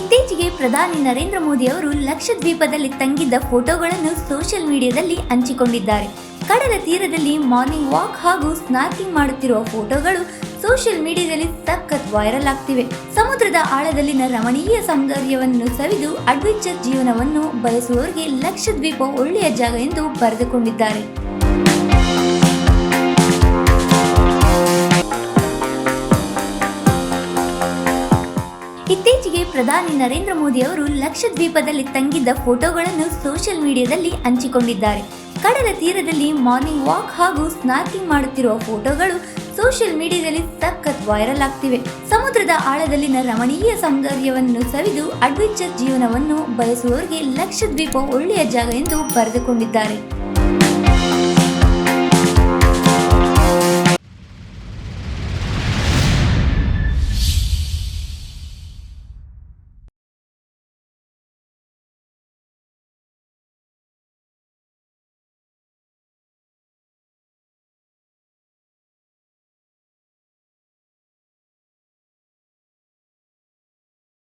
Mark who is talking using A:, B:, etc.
A: ಪ್ರಧಾನಿ ನರೇಂದ್ರ ಮೋದಿ ಅವರು ಲಕ್ಷದ್ವೀಪದಲ್ಲಿ ತಂಗಿದ್ದ ಫೋಟೋಗಳನ್ನು ಸೋಷಿಯಲ್ ಮೀಡಿಯಾದಲ್ಲಿ ಹಂಚಿಕೊಂಡಿದ್ದಾರೆ. ಕಡಲ ತೀರದಲ್ಲಿ ಮಾರ್ನಿಂಗ್ ವಾಕ್ ಹಾಗೂ ಸ್ನಾರ್ಕಿಂಗ್ ಮಾಡುತ್ತಿರುವ ಫೋಟೋಗಳು ಸೋಷಿಯಲ್ ಮೀಡಿಯಾದಲ್ಲಿ ಸಖತ್ ವೈರಲ್ ಆಗ್ತಿವೆ. ಸಮುದ್ರದ ಆಳದಲ್ಲಿನ ರಮಣೀಯ ಸೌಂದರ್ಯವನ್ನು ಸವಿದು ಅಡ್ವೆಂಚರ್ ಜೀವನವನ್ನು ಬಯಸುವವರಿಗೆ ಲಕ್ಷದ್ವೀಪ ಒಳ್ಳೆಯ ಜಾಗ ಎಂದು ಬರೆದುಕೊಂಡಿದ್ದಾರೆ. ಇತ್ತೀಚೆಗೆ ಪ್ರಧಾನಿ ನರೇಂದ್ರ ಮೋದಿ ಅವರು ಲಕ್ಷದ್ವೀಪದಲ್ಲಿ ತಂಗಿದ್ದ ಫೋಟೋಗಳನ್ನು ಸೋಷಿಯಲ್ ಮೀಡಿಯಾದಲ್ಲಿ ಹಂಚಿಕೊಂಡಿದ್ದಾರೆ. ಕಡಲ ತೀರದಲ್ಲಿ ಮಾರ್ನಿಂಗ್ ವಾಕ್ ಹಾಗೂ ಸ್ನಾರ್ಕಿಂಗ್ ಮಾಡುತ್ತಿರುವ ಫೋಟೋಗಳು ಸೋಷಿಯಲ್ ಮೀಡಿಯಾದಲ್ಲಿ ಸಖತ್ ವೈರಲ್ ಆಗ್ತಿವೆ. ಸಮುದ್ರದ ಆಳದಲ್ಲಿನ ರಮಣೀಯ ಸೌಂದರ್ಯವನ್ನು ಸವಿದು ಅಡ್ವೆಂಚರ್ ಜೀವನವನ್ನು ಬಯಸುವವರಿಗೆ ಲಕ್ಷದ್ವೀಪ ಒಳ್ಳೆಯ ಜಾಗ ಎಂದು ಬರೆದುಕೊಂಡಿದ್ದಾರೆ.